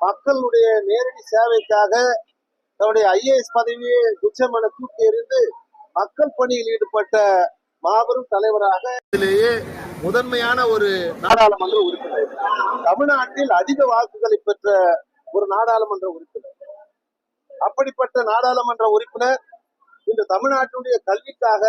மக்களுடைய நேரடி சேவைக்காக தன்னுடைய ஐஏஎஸ் பதவியை துச்சமென தூக்கி எறிந்து மக்கள் பணியில் ஈடுபட்ட மாபெரும் தலைவராக இதிலேயே முதன்மையான ஒரு நாடாளுமன்ற உறுப்பினர். தமிழ்நாட்டில் அதிக வாக்குகளை பெற்ற ஒரு நாடாளுமன்ற உறுப்பினர். அப்படிப்பட்ட நாடாளுமன்ற உறுப்பினர் இன்று தமிழ்நாட்டினுடைய கல்விக்காக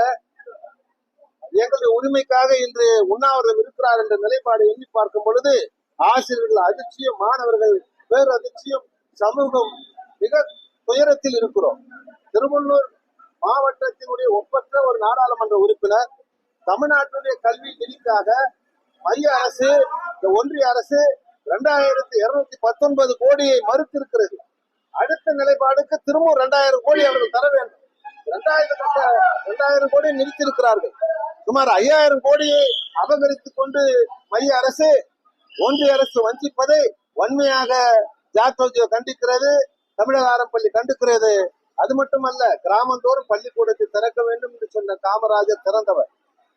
எங்களுடைய உரிமைக்காக இன்று உண்ணாவிரதம் இருக்கிறார் என்ற நிலைப்பாடு எண்ணி பார்க்கும் பொழுது ஆசிரியர்கள் அதிர்ச்சியும் மாணவர்கள் பேரதிர்ச்சியும் சமூகம் மிக துயரத்தில் இருக்கிறோம். திருவள்ளூர் மாவட்டத்தினுடைய ஒப்பற்ற ஒரு நாடாளுமன்ற உறுப்பினர் தமிழ்நாட்டினுடைய கல்வி நிதிக்காக மைய அரசு இந்த ஒன்றிய அரசு இரண்டாயிரத்தி இருநூத்தி பத்தொன்பது கோடியை மறுத்திருக்கிறது. அடுத்த நிலைப்பாடுக்கு திரும்பவும் இரண்டாயிரம் கோடி அவர்கள் தர வேண்டும். இரண்டாயிரம் இரண்டாயிரம் கோடி நிறுத்தியிருக்கிறார்கள். சுமார் ஐயாயிரம் கோடியை அபகரித்துக் கொண்டு மைய அரசு ஒன்றிய அரசு வஞ்சிப்பதை வன்மையாக ஜாக்டோஜியோ கண்டிக்கிறது தமிழக ஆரம்பள்ளி கண்டுக்கிறது. அது மட்டுமல்ல கிராமந்தோறும் பள்ளிக்கூடத்தை திறக்க வேண்டும் என்று சொன்ன காமராஜர் திறந்தவர்.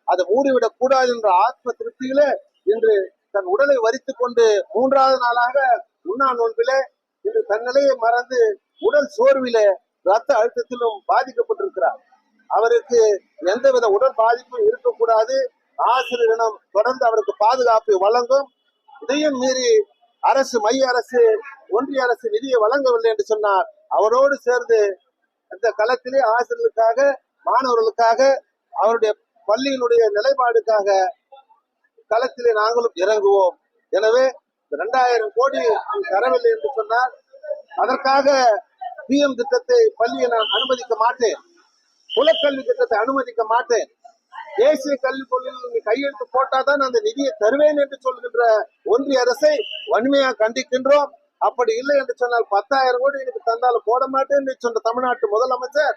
அதை மூடிவிடக் கூடாது என்ற ஆத்ம திருப்தியில இன்று தன் உடலை வரித்து கொண்டு மூன்றாவது நாளாக உண்ணா நோன்பிலே இன்று தன்னிலையை மறந்து உடல் சோர்விலே ரத்த அழுத்தத்திலும் பாதிக்கப்பட்டிருக்கிறார். அவருக்கு எந்தவித உடல் பாதிப்பும் இருக்கக்கூடாது. ஆசிரியரிடம் தொடர்ந்து அவருக்கு பாதுகாப்பு வழங்கும். இதையும் மீறி அரசு மைய அரசு ஒன்றிய அரசு நிதியை வழங்கவில்லை என்று சொன்னார். அவரோடு சேர்ந்து அந்த களத்திலே ஆசிரியர்களுக்காக மாணவர்களுக்காக அவருடைய பள்ளியினுடைய நிலைப்பாடுக்காக களத்திலே நாங்களும் இறங்குவோம். எனவே இரண்டாயிரம் கோடி தரவில்லை என்று சொன்னால் அதற்காக பிஎம் திட்டத்தை பள்ளியை நான் அனுமதிக்க மாட்டேன். குலக்கல்வி திட்டத்தை அனுமதிக்க மாட்டேன். தேசிய கல்விக் கொள்கையில் கையெழுத்து போட்டாதான் அந்த நிதியை தருவேன் என்று சொல்கின்ற ஒன்றிய அரசை வன்மையாக கண்டிக்கின்றோம். அப்படி இல்லை என்று சொன்னால் பத்தாயிரம் கோடி எனக்கு தந்தாலும் போட மாட்டேன் என்று சொன்ன தமிழ்நாட்டு முதலமைச்சர்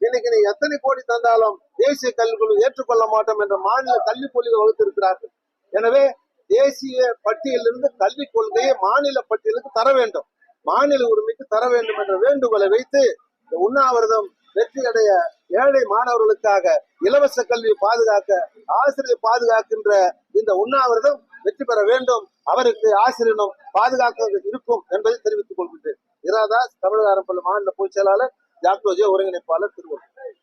இன்னைக்கு நீ எத்தனை கோடி தந்தாலும் தேசிய கல்விக்குழு ஏற்றுக்கொள்ள மாட்டோம் என்ற மாநில கல்விக் கொள்கை வகுத்திருக்கிறார்கள். எனவே தேசிய பட்டியலிருந்து கல்விக் கொள்கையை மாநில பட்டியலுக்கு தர வேண்டும். மாநில உரிமைக்கு தர வேண்டும் என்ற வேண்டுகோளை வைத்து இந்த உண்ணாவிரதம் வெற்றி அடைய ஏழை மாணவர்களுக்காக இலவச கல்வியை பாதுகாக்க ஆசிரியர் பாதுகாக்கின்ற இந்த உண்ணாவிரதம் வெற்றி பெற வேண்டும். அவருக்கு ஆசிரியனும் பாதுகாக்க இருக்கும் என்பதை தெரிவித்துக் கொள்கின்றேன். இராதாஸ் தமிழக அரம்பல் மாநில பொதுச் செயலாளர் ஜாக்டோஜே ஒருங்கிணைப்பாளர் திருவள்ளூர்.